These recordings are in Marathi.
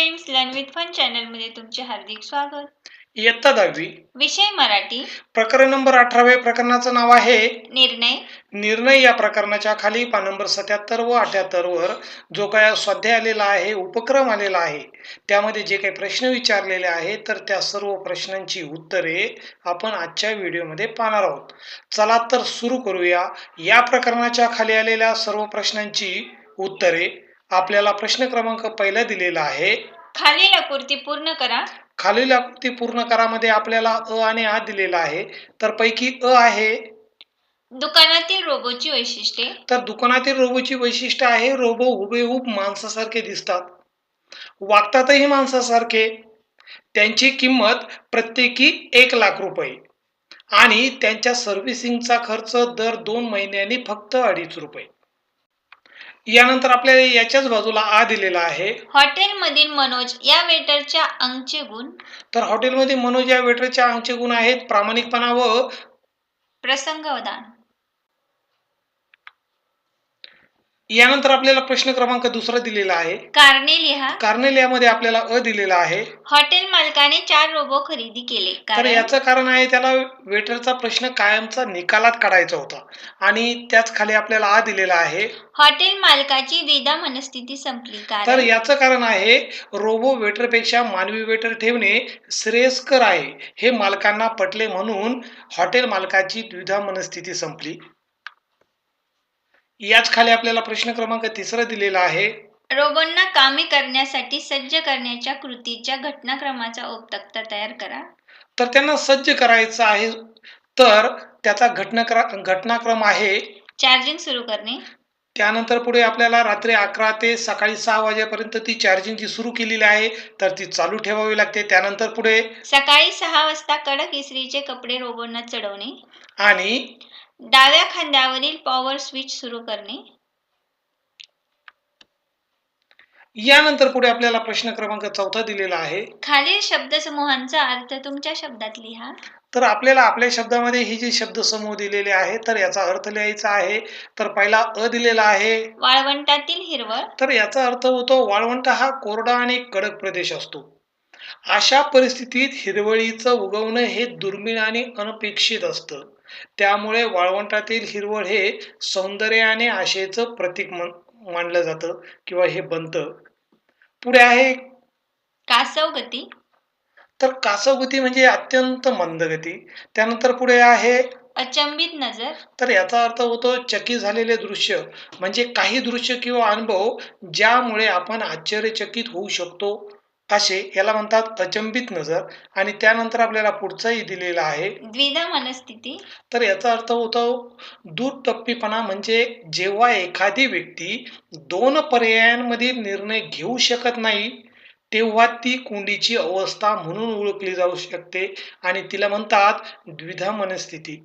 फ्रेंड्स लर्न विथ फन चॅनलमध्ये तुमचे हार्दिक स्वागत. इयत्ता दहावी. विषय मराठी. प्रकरण नंबर अठरावे प्रकरणाचं नाव आहे. निर्णय. निर्णय या प्रकरणाच्या खाली पान नंबर सत्याहत्तर व अठ्याहत्तर वर जो काय स्वाध्याय आलेला आहे उपक्रम आलेला आहे त्यामध्ये जे काही प्रश्न विचारलेले आहेत तर त्या सर्व प्रश्नांची उत्तरे आपण आजच्या व्हिडिओमध्ये पाहणार आहोत. चला तर सुरू करूया. या प्रकरणाच्या खाली आलेल्या सर्व प्रश्नांची उत्तरे आपल्याला प्रश्न क्रमांक पहिला दिलेला आहे. खालील आकृती पूर्ण करा. खालील आकृती पूर्ण करामध्ये आपल्याला अ आणि आ दिलेला आहे. तर पैकी अ आहे. दुकानातील रोबोची वैशिष्ट्ये. तर दुकानातील रोबोची वैशिष्ट्य आहे रोबो हुबेहूब माणसासारखे दिसतात. वागतातही माणसासारखे. त्यांची किंमत प्रत्येकी एक लाख रुपये. आणि त्यांच्या सर्व्हिसिंगचा खर्च दर दोन महिन्यांनी फक्त अडीच रुपये. यानंतर आपल्याला याच्याच बाजूला आ दिलेला आहे. हॉटेलमधील मनोज या वेटरच्या अंगचे गुण. तर हॉटेलमध्ये मनोज या वेटरच्या अंगचे गुण आहेत प्रामाणिकपणा व प्रसंगवदान. यानंतर आपल्याला प्रश्न क्रमांक दुसरा दिलेला आहे. कारणे लिहा कार्नेलियामध्ये आपल्याला अ दिलेला आहे. हॉटेल मालकाने चार रोबो खरेदी केले. तर कारण याचं कारण आहे त्याला वेटरचा प्रश्न कायमचा निकालात काढायचा होता. आणि त्याच खाली आपल्याला आ दिलेला आहे. हॉटेल मालकाची द्विधा मनस्थिती संपली. तर कारण याचं कारण आहे रोबो वेटरपेक्षा मानवी वेटर ठेवणे श्रेयस्कर आहे. हे मालकांना पटले म्हणून हॉटेल मालकाची द्विधा मनस्थिती संपली. याच खाली आपल्याला प्रश्न क्रमांक तिसरा दिलेला आहे. रोबोंना कामे करण्यासाठी सज्ज करण्याच्या कृतीच्या घटनाक्रमाचा औपतक्ता तयार करा. तर त्यांना सज्ज करायचं आहे. तर त्याचा घटनाक्र घटनाक्रम आहे. चार्जिंग सुरू करणे. त्यानंतर पुढे आपल्याला रात्री अकरा ते सकाळी सहा वाजेपर्यंत ती चार्जिंग जी सुरू केलेली आहे तर ती चालू ठेवावी लागते. त्यानंतर पुढे सकाळी सहा वाजता कडक इस्त्रीचे कपडे रोबोंना चढवणे. आणि डाव्या खांद्यावरील पॉवर स्विच सुरू करणे. यानंतर पुढे आपल्याला प्रश्न क्रमांक चौथा दिलेला आहे. खालील शब्दसमूहांचा अर्थ तुमच्या शब्दात लिहा. तर आपल्याला आपल्या शब्दामध्ये ही जी शब्द समूह दिलेले आहे तर याचा अर्थ लिहायचा आहे. तर पहिला अ दिलेला आहे. वाळवंटातील हिरवळ. तर याचा अर्थ होतो वाळवंट हा कोरडा आणि कडक प्रदेश असतो. अशा परिस्थितीत हिरवळीचं उगवणं हे दुर्मिळ आणि अनपेक्षित असतं. त्यामुळे वाळवंटातील हिरवळ हे सौंदर्य आणि आशेचं प्रतीक मान- मानलं जातं किंवा हे बनतं. पुढे आहे कासव गती तर कासवगती म्हणजे अत्यंत मंद गती. त्यानंतर पुढे आहे अचंबित नजर. तर याचा अर्थ होतो चकित झालेले दृश्य. म्हणजे काही दृश्य किंवा अनुभव ज्यामुळे आपण आश्चर्यचकित होऊ शकतो. असे याला म्हणतात अचंबित नजर आणि त्यानंतर आपल्याला पुढचाही दिलेला आहे. द्विधा मनस्थिती. तर याचा अर्थ होतो दूरटप्पीपणा म्हणजे जेव्हा एखादी व्यक्ती दोन पर्यायांमधील निर्णय घेऊ शकत नाही तेव्हा ती कोंडीची अवस्था म्हणून ओळखली जाऊ शकते आणि तिला म्हणतात द्विधा मनस्थिती.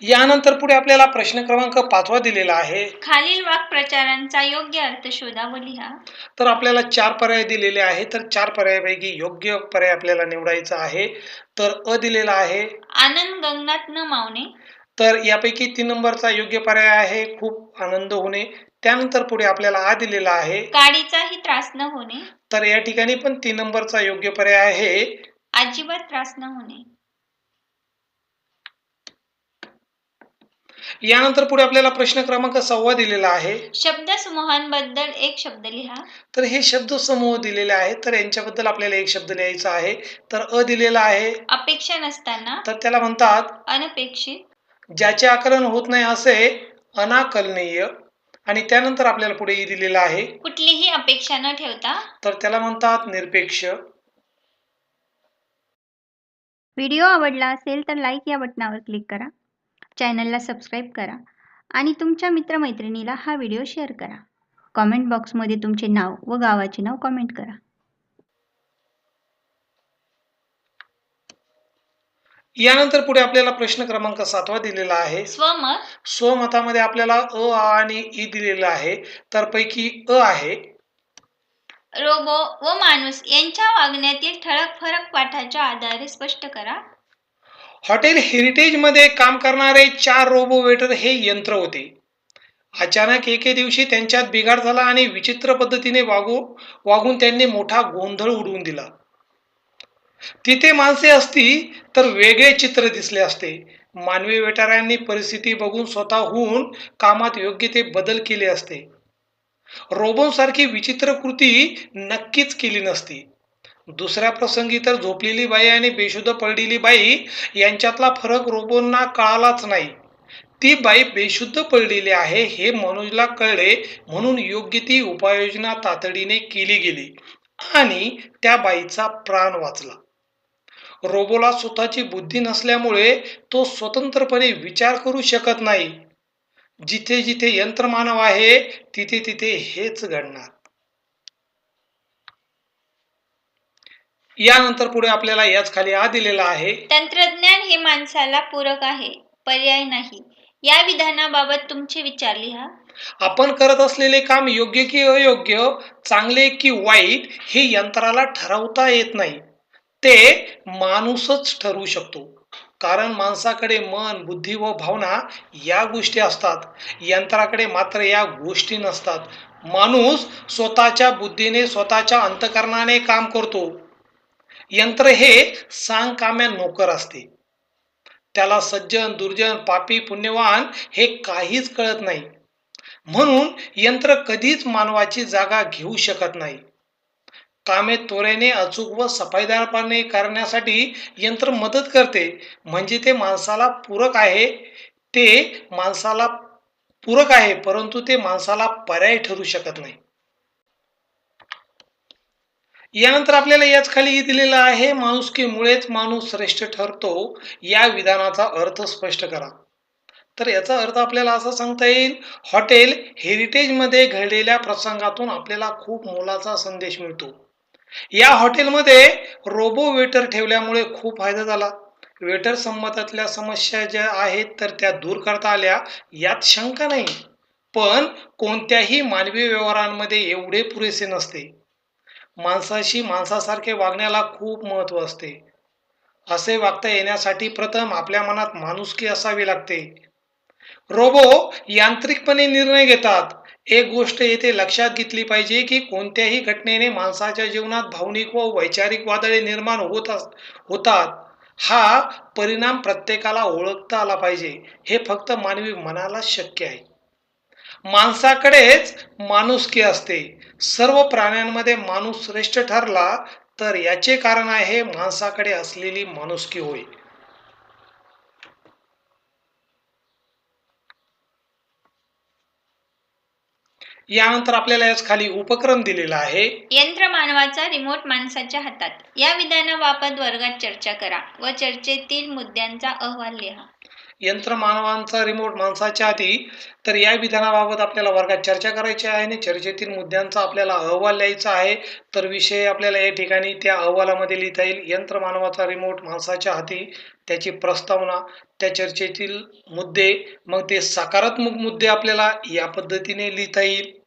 यानंतर पुढे आपल्याला प्रश्न क्रमांक पाचवा दिलेला आहे. खालील वाक्प्रचारांचा योग्य अर्थ शोधा व लिहा. तर आपल्याला चार पर्याय दिलेले आहे तर चार पर्यायापैकी योग्य पर्याय आपल्याला निवडायचा आहे. तर अ दिलेला आहे. आनंद गगनात न मावणे. तर यापैकी तीन नंबरचा योग्य पर्याय आहे. खूप आनंद होणे. त्यानंतर पुढे आपल्याला आ दिलेला आहे. काडीचाही त्रास न होणे. तर या ठिकाणी पण तीन नंबरचा योग्य पर्याय आहे. अजिबात त्रास न होणे. यानंतर पुढे आपल्याला प्रश्न क्रमांक सव्वा दिलेला आहे. शब्दसमूहांबद्दल एक शब्द लिहा. तर हे शब्द समूह दिलेले आहेत तर यांच्याबद्दल आपल्याला एक शब्द लिहायचा आहे. तर अ दिलेला आहे. अपेक्षा नसताना तर त्याला म्हणतात अनपेक्षित. ज्याचे आकलन होत नाही असे अनाकलनीय. आणि त्यानंतर आपल्याला पुढे ई दिलेला आहे. कुठलीही अपेक्षा न ठेवता तर त्याला म्हणतात निरपेक्ष. व्हिडिओ आवडला असेल तर लाईक या बटनावर क्लिक करा. चॅनलला सबस्क्राईब करा आणि तुमच्या मित्रमैत्रिणीला हा व्हिडिओ शेअर करा. कॉमेंट बॉक्समध्ये तुमचे नाव व गावाचे नाव कॉमेंट करा. यानंतर पुढे आपल्याला प्रश्न क्रमांक सातवा दिलेला आहे. स्वमत. स्वमतामध्ये आपल्याला अ आ आणि ई दिलेला आहे. तर पैकी अ आहे. रोबो व माणूस यांच्या वागण्यातील ठळक फरक पाठाच्या आधारे स्पष्ट करा. हॉटेल हेरिटेजमध्ये काम करणारे चार रोबो वेटर हे यंत्र होते. अचानक एके दिवशी त्यांच्यात बिघाड झाला आणि विचित्र पद्धतीने वागू वागून त्यांनी मोठा गोंधळ उडवून दिला. तिथे माणसे असती तर वेगळे चित्र दिसले असते. मानवी वेटाऱ्यांनी परिस्थिती बघून स्वतःहून कामात योग्य ते बदल केले असते. रोबोसारखी विचित्र कृती नक्कीच केली नसती. दुसऱ्या प्रसंगी तर झोपलेली बाई आणि बेशुद्ध पडलेली बाई यांच्यातला फरक रोबोंना कळालाच नाही. ती बाई बेशुद्ध पडलेली आहे हे मनोजला कळले म्हणून योग्य ती उपाययोजना तातडीने केली गेली आणि त्या बाईचा प्राण वाचला. रोबोला स्वतःची बुद्धी नसल्यामुळे तो स्वतंत्रपणे विचार करू शकत नाही. जिथे जिथे यंत्रमानव आहे तिथे तिथे हेच घडणार. यानंतर पुढे आपल्याला याच खाली आ दिलेला आहे. तंत्रज्ञान हे माणसाला पूरक आहे पर्याय नाही. या विधानाबाबत तुमचे विचार लिहा आपण करत असलेले काम योग्य की अयोग्य चांगले की वाईट हे यंत्राला ठरवता येत नाही. ते माणूसच ठरवू शकतो. कारण माणसाकडे मन बुद्धी व भावना या गोष्टी असतात. यंत्राकडे मात्र या गोष्टी नसतात. माणूस स्वतःच्या बुद्धीने स्वतःच्या अंतकरणाने काम करतो. यंत्र हे सांगकाम्या नोकर असते. त्याला सज्जन दुर्जन पापी पुण्यवान हे काहीच कळत नाही. म्हणून यंत्र कधीच मानवाची जागा घेऊ शकत नाही. कामे त्वरेने अचूक व सफाईदारपणे करण्यासाठी यंत्र मदत करते. म्हणजे ते माणसाला पूरक आहे ते माणसाला पूरक आहे परंतु ते माणसाला पर्याय ठरू शकत नाही. यानंतर आपल्याला याच खाली दिलेला आहे माणुसकीमुळेच माणूस श्रेष्ठ ठरतो या विधानाचा अर्थ स्पष्ट करा. तर याचा अर्थ आपल्याला असं सांगता येईल हॉटेल हेरिटेजमध्ये घडलेल्या प्रसंगातून आपल्याला खूप मोलाचा संदेश मिळतो. या हॉटेलमध्ये रोबो वेटर ठेवल्यामुळे खूप फायदा झाला. वेटर संबंधातल्या समस्या ज्या आहेत तर त्या दूर करता आल्या यात शंका नाही. पण कोणत्याही मानवी व्यवहारांमध्ये एवढे पुरेसे नसते. माणसाशी माणसासारखे वागण्याला खूप महत्त्व असते. असे वागता येण्यासाठी प्रथम आपल्या मनात माणुसकी असावी लागते. रोबो यांत्रिकपणे निर्णय घेतात. एक गोष्ट येथे लक्षात घेतली पाहिजे की कोणत्याही घटनेने माणसाच्या जीवनात भावनिक व वैचारिक वादळे निर्माण होत होतात. हा परिणाम प्रत्येकाला ओळखता आला पाहिजे. हे फक्त मानवी मनाला शक्य आहे. माणसाकडेच माणुसकी असते. सर्व प्राण्यांमध्ये माणूस श्रेष्ठ ठरला तर याचे कारण आहे माणसाकडे असलेली माणुसकी होय. यानंतर आपल्याला याच खाली उपक्रम दिलेला आहे. यंत्र मानवाचा रिमोट माणसाच्या हातात. या विधानाबाबत वर्गात चर्चा करा व चर्चेतील मुद्द्यांचा अहवाल लिहा. यंत्र मानवांचा रिमोट माणसाच्या हाती तर या विधानाबाबत आपल्याला वर्गात चर्चा करायची आहे आणि चर्चेतील मुद्द्यांचा आपल्याला अहवाल लिहायचा आहे. तर विषय आपल्याला या ठिकाणी त्या अहवालामध्ये लिहिता येईल. यंत्र मानवाचा रिमोट माणसाच्या हाती त्याची प्रस्तावना त्या चर्चेतील मुद्दे मग ते सकारात्मक मुद्दे आपल्याला या पद्धतीने लिहिता येईल.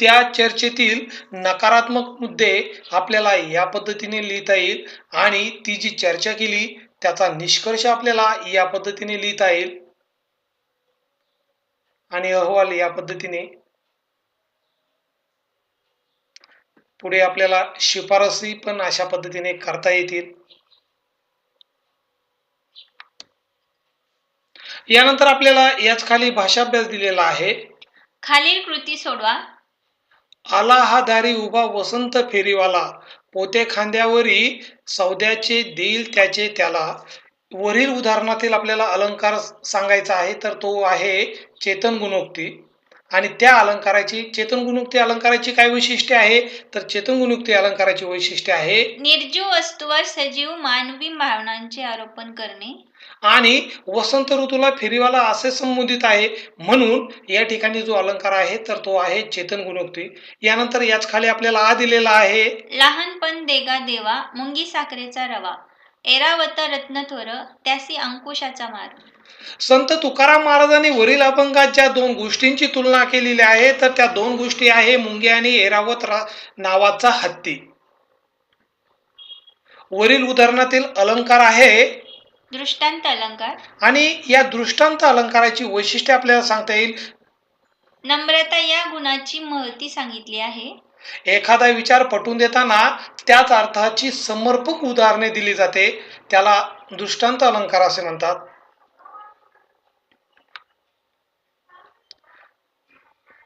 त्या चर्चेतील नकारात्मक मुद्दे आपल्याला या पद्धतीने लिहिता येईल आणि ती जी चर्चा केली त्याचा निष्कर्ष आपल्याला या पद्धतीने लिहिता येईल. आणि अहवाल या पद्धतीने. पुढे आपल्याला शिफारसी पण अशा पद्धतीने करता येतील. यानंतर आपल्याला याच खाली भाषाभ्यास दिलेला आहे. खालील कृती सोडवा. आला हा दारी उभा वसंत फेरीवाला. पोते खांद्यावरी सौद्याचे देईल त्याचे त्याला. वरील उदाहरणातील आपल्याला अलंकार सांगायचा आहे तर तो आहे चेतन गुणोक्ती. आणि त्या अलंकाराची चेतन गुणोक्ती अलंकाराची काय वैशिष्ट्य आहे? तर चेतन गुणोक्ती अलंकाराची वैशिष्ट्य आहे निर्जीव वस्तूवर सजीव मानवी भावनांचे आरोपण करणे. आणि वसंत ऋतूला फेरीवाला असे संबोधित आहे. म्हणून या ठिकाणी जो अलंकार आहे तर तो आहे चेतन गुणोक्ती. यानंतर याच खाली आपल्याला आ दिलेला आहे. लहानपण देगा देवा मुंगी साखरेचा रवा. एरावत रत्न थोर त्यासी अंकुशाचा मार. संत तुकाराम महाराजांनी वरील अभंगात ज्या दोन गोष्टींची तुलना केलेली आहे तर त्या दोन गोष्टी आहे मुंगे आणि एरावत नावाचा हत्ती. वरील उदाहरणातील अलंकार आहे दृष्टांत अलंकार. आणि या दृष्टांत अलंकाराची वैशिष्ट्ये आपल्याला सांगता येईल. नम्रता या गुणाची महती सांगितली आहे. एखादा विचार पटवून देताना त्याच अर्थाची समर्पक उदाहरणे दिली जाते. त्याला दृष्टांत अलंकार असे म्हणतात.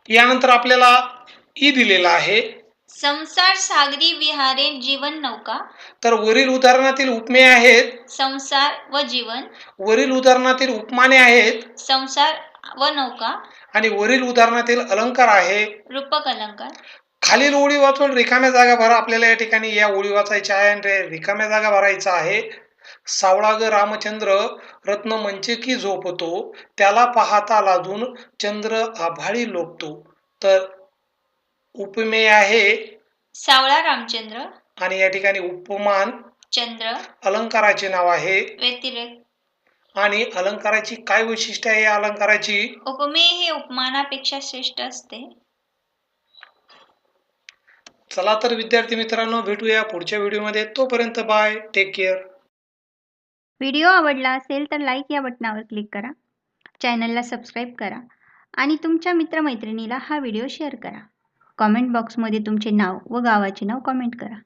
यानंतर आपल्याला ई दिलेला आहे. संसार सागरी विहारे जीवन नौका. तर वरील उदाहरणातील उपमे आहेत. संसार व जीवन. वरील उदाहरणातील उपमाने आहेत. संसार व नौका. आणि वरील उदाहरणातील अलंकार आहे. रूपक अलंकार. खालील ओळी वाचून रिकाम्या जागा भरा आपल्याला या ठिकाणी या ओळी वाचायच्या आहे आणि रे- रिकाम्या जागा भरायचा आहे. सावळा ग रामचंद्र रत्न मंचकी झोपतो. त्याला पाहता लाजून चंद्र आभाळी लोकतो तर उपमेय आहे. सावळा रामचंद्र. आणि या ठिकाणी उपमान. चंद्र. अलंकाराचे नाव आहे. व्यतिरेक. आणि अलंकाराची काय वैशिष्ट्य आहे या अलंकाराची? उपमेय हे उपमानापेक्षा श्रेष्ठ असते. चला तर विद्यार्थी मित्रांनो भेटूया पुढच्या व्हिडिओमध्ये. तोपर्यंत बाय टेक केअर व्हिडिओ आवडला असेल तर लाईक या बटनावर क्लिक करा. चॅनलला सबस्क्राईब करा. आणि तुमच्या मित्रमैत्रिणीला हा व्हिडिओ शेअर करा. कॉमेंट बॉक्समध्ये तुमचे नाव व गावाचे नाव कॉमेंट करा.